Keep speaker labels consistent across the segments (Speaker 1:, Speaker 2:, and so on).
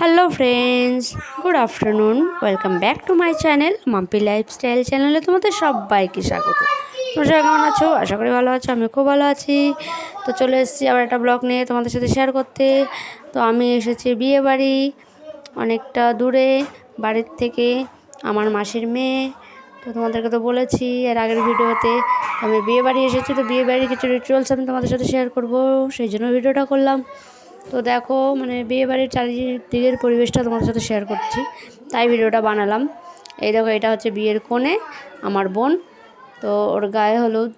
Speaker 1: Hello friends good afternoon welcome back to my channel Mampi lifestyle চ্যানেলে তোমাদের সবাইকে স্বাগত। তোমরা সবাই কেমন আছো? আশা করি ভালো আছো আমি খুব ভালো আছি। তো চলে এসেছি আবার একটা ব্লগ নিয়ে তোমাদের সাথে শেয়ার করতে। তো আমি এসেছি বিয়ে বাড়ি, অনেকটা দূরে, বাড়ির থেকে আমার মাসির মেয়ে। তো তোমাদেরকে তো বলেছি এর আগের ভিডিওতে আমি বিয়ে বাড়ি এসেছি, তো বিয়ে বাড়ির কিছু রিচুয়ালস আমি তোমাদের সাথে শেয়ার করব। সেই জন্য ভিডিওটা করলাম। তো দেখো মানে বিয়ে বাড়ির চারিদিকের পরিবেশটা তোমার সাথে শেয়ার করছি। তাই ভিডিওটা বানালাম। এই দেখো, এটা হচ্ছে বিয়ের কোণে আমার বোন। তো ওর গায়ে হলুদ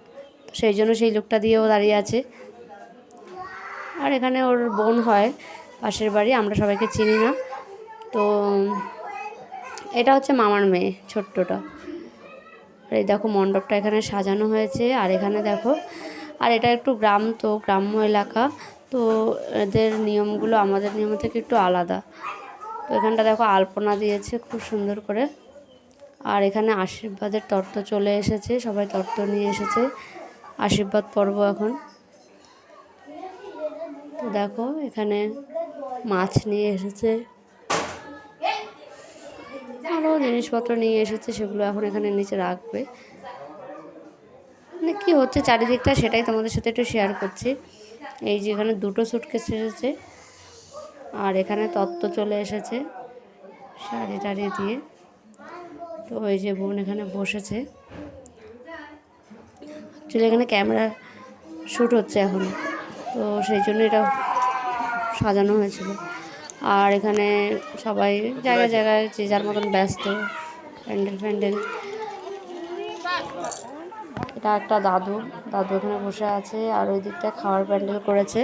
Speaker 1: সেই জন্য সেই লোকটা দিয়েও দাঁড়িয়ে আছে। আর এখানে ওর বোন হয়, পাশের বাড়ি, আমরা সবাইকে চিনি না। তো এটা হচ্ছে মামার মেয়ে, ছোট্টটা। আর এই দেখো, মণ্ডপটা এখানে সাজানো হয়েছে। আর এখানে দেখো, আর এটা একটু গ্রাম, তো গ্রাম্য এলাকা। তো এদের নিয়মগুলো আমাদের নিয়ম থেকে একটু আলাদা। তো এখানটা দেখো আলপনা দিয়েছে খুব সুন্দর করে। আর এখানে আশীর্বাদের তত্ত্ব চলে এসেছে, সবাই তত্ত্ব নিয়ে এসেছে। আশীর্বাদ পর্ব এখন। তো দেখো এখানে মাছ নিয়ে এসেছে। আরও জিনিসপত্র নিয়ে এসেছে, সেগুলো এখন এখানে নিচে রাখবে। মানে কী হচ্ছে চারিদিকটা সেটাই তোমাদের সাথে একটু শেয়ার করছি। এই যে এখানে দুটো সুটকেস এসেছে। আর এখানে তত্ত্ব চলে এসেছে শাড়ি টাড়ি দিয়ে। তো ওই যে বোন এখানে বসেছে। অ্যাকচুয়ালি এখানে ক্যামেরা শ্যুট হচ্ছে এখন। তো সেই জন্য এটা সাজানো হয়েছিল। আর এখানে সবাই জায়গায় জায়গায় যে যার মতন ব্যস্ত, প্যান্ডেল ফ্যান্ডেল। এটা একটা দাদু। দাদু এখানে বসে আছে আর ওই দিকটা খাওয়ার প্যান্ডেল করেছে।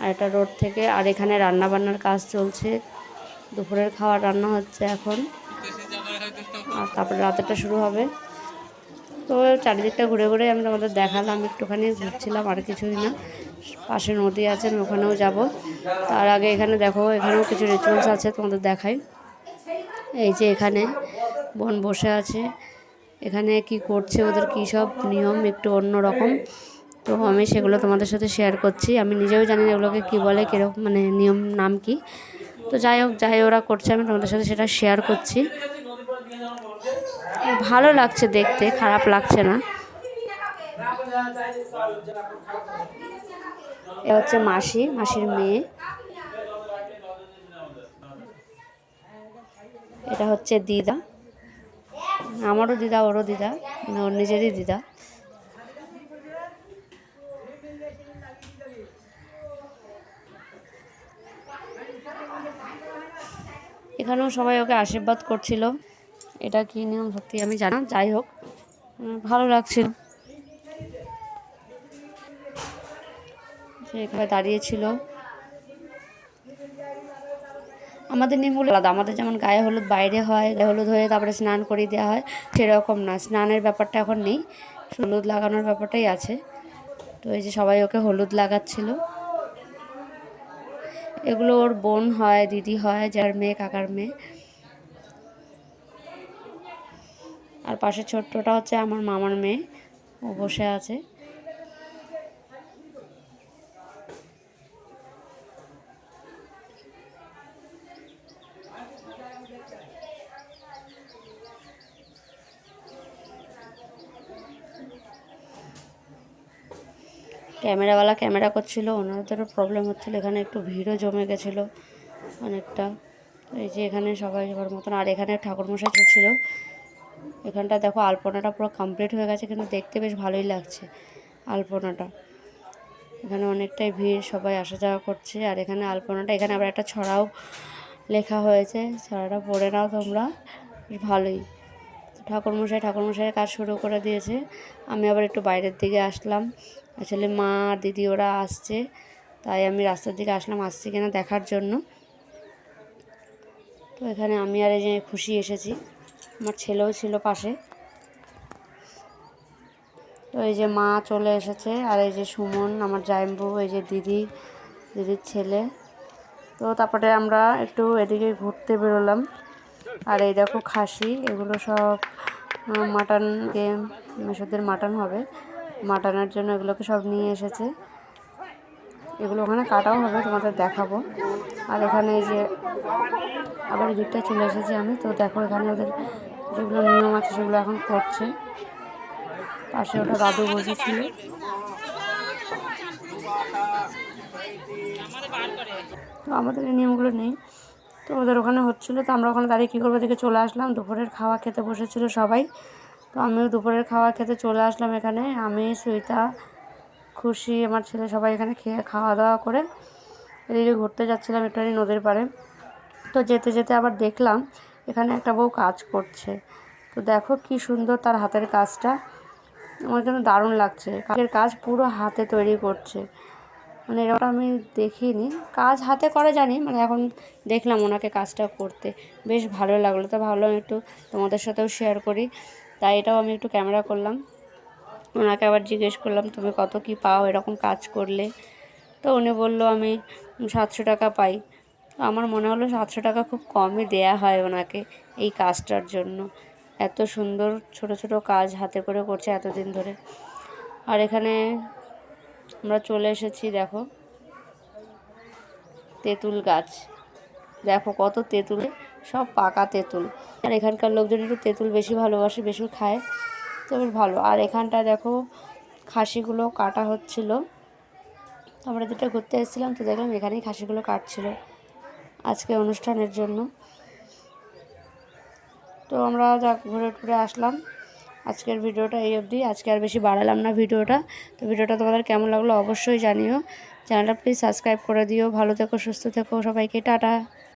Speaker 1: আর এটা রোড থেকে, আর এখানে রান্না বান্নার কাজ চলছে। দুপুরের খাওয়ার রান্না হচ্ছে এখন। আর তারপরে রাতেরটা শুরু হবে। তো চারিদিকটা ঘুরে ঘুরে আমি তোমাদের দেখালাম, একটুখানি ঘুরছিলাম, আর কিছুই না। পাশে নদী আছে ওখানেও যাব। তার আগে এখানে দেখো, এখানেও কিছু রিচুয়ালস আছে, তোমাদের দেখাই। এই যে এখানে বোন বসে আছে। এখানে কি করছে ওদের কী সব নিয়ম একটু অন্য রকম। তো আমি সেগুলো তোমাদের সাথে শেয়ার করছি। আমি নিজেও জানি না এগুলোকে কী বলে, কীরকম মানে নিয়ম নাম কি। তো যাই হোক, যাই ওরা করছে, আমি তোমাদের সাথে সেটা শেয়ার করছি। ভালো লাগছে দেখতে, খারাপ লাগছে না। এ হচ্ছে মাসি, মাসির মেয়ে। এটা হচ্ছে দিদা। আমারও দিদা, ওরও দিদা মানে ওর নিজেরই দিদা। এখানেও সবাই ওকে আশীর্বাদ করছিল। এটা কী নিয়ম সত্যি আমি জানা যাই হোক ভালো লাগছিল। সে এখানে দাঁড়িয়েছিল আমাদের নিয়মগুলো আলাদা। আমাদের যেমন গায়ে হলুদ বাইরে হয় হলুদ হয়ে তারপরে স্নান করিয়ে দেওয়া হয়, সেরকম না। স্নানের ব্যাপারটা এখন নেই। হলুদ লাগানোর ব্যাপারটাই আছে। তো এই যে সবাই ওকে হলুদ লাগাচ্ছিল। এগুলো ওর বোন হয়, দিদি হয়, যার মেয়ে, কাকার মেয়ে। আর পাশে ছোট্টটা হচ্ছে আমার মামার মেয়ে। ও বসে আছে। ক্যামেরাওয়ালা ক্যামেরা করছিল, ওনাদেরও প্রবলেম হচ্ছিল, এখানে একটু ভিড়ও জমে গেছিল অনেকটা। এই যে এখানে সবাই সবার মতন, আর এখানে ঠাকুরমশাই ছিল এখানটা দেখো, আলপনাটা পুরো কমপ্লিট হয়ে গেছে, কিন্তু দেখতে বেশ ভালোই লাগছে আলপনাটা। এখানে অনেকটাই ভিড়, সবাই আসা যাওয়া করছে, আর এখানে আলপনাটা, এখানে আবার একটা ছড়াও লেখা হয়েছে, ছড়াটা পড়ে নাও তোমরা, বেশ ভালোই। ঠাকুরমশাই, ঠাকুরমশাইয়ের কাজ শুরু করে দিয়েছে। আমি আবার একটু বাইরের দিকে আসলাম। আসলে মা আর দিদি ওরা আসছে, তাই আমি রাস্তার দিকে আসলাম, আসছে কিনা দেখার জন্য। তো এখানে আমি আর এই যে খুশি এসেছি, আমার ছেলেও ছিল পাশে। তো এই যে মা চলে এসেছে, আর এই যে সুমন, আমার জায়ম্বু এই যে দিদি, দিদির ছেলে। তো তারপরে আমরা একটু এদিকে ঘুরতে বেরোলাম। আর এই দেখো খাসি, এগুলো সব মাটন গেম মেসোদের মাটন হবে। মাটনের জন্য এগুলোকে সব নিয়ে এসেছে। এগুলো ওখানে কাটাও হবে, তোমাদের দেখাবো। আর এখানে এই যে আবার এদিকটা চলে এসেছি আমি। তো দেখো এখানে ওদের যেগুলো নিয়ম আছে সেগুলো এখন করছে। পাশে ওটা দাদু বসেছিল। তো আমাদের এই নিয়মগুলো নেই। তো ওদের ওখানে হচ্ছিল, তো আমরা ওখানে দাঁড়িয়ে কী করব দেখে চলে আসলাম। দুপুরের খাওয়া খেতে বসেছিল সবাই। তো আমিও দুপুরের খাওয়া খেতে চলে আসলাম এখানে। আমি, সুইতা, খুশি, আমার ছেলে সবাই এখানে খেয়ে খাওয়া দাওয়া করে এদিকে ঘুরতে যাচ্ছিলাম একটুখানি নদীর পাড়ে। তো যেতে যেতে আবার দেখলাম এখানে একটা বউ কাজ করছে। তো দেখো কি সুন্দর তার হাতের কাজটা। আমার কিন্তু দারুণ লাগছে। কাজের কাজ পুরো হাতে তৈরি করছে। মানে এরকম আমি দেখিনি। কাজ হাতে করে জানি মানে এখন দেখলাম ওনাকে কাজটা করতে। বেশ ভালো লাগল। তো ভাবলাম একটু তোমাদের সাথেও শেয়ার করি। তাই এটাও আমি একটু ক্যামেরা করলাম। ওনাকে আবার জিজ্ঞেস করলাম, তুমি কত কি পাও? এরকম কাজ করলে? তো উনি বলল, আমি সাতশো টাকা পাই। তো আমার মনে হলো সাতশো টাকা খুব কমই দেয়া হয় ওনাকে এই কাজটার জন্য। এত সুন্দর ছোট ছোট কাজ হাতে করে করছে এতদিন ধরে। আর এখানে আমরা চলে এসেছি, দেখো, তেঁতুল গাছ। দেখো কত তেঁতুল সব পাকা তেঁতুল। আর এখানকার লোকজন একটু তেঁতুল বেশি ভালোবাসে, বেশি খায়। তো বেশ ভালো। আর এখানটা দেখো খাসিগুলো কাটা হচ্ছিল। আমরা যেটা ঘুরতে এসেছিলাম তো দেখলাম এখানেই খাসিগুলো কাটছিল আজকে অনুষ্ঠানের জন্য। তো আমরা যা ঘুরে টুরে আসলাম। আজকের ভিডিওটা এই অবধি। আজকে আর বেশি বাড়ালাম না ভিডিওটা। তো ভিডিওটা তোমাদের কেমন লাগল অবশ্যই জানিও। চ্যানেলটা প্লিজ সাবস্ক্রাইব করে দিও। ভালো থেকো, সুস্থ থেকো সবাইকে। টাটা।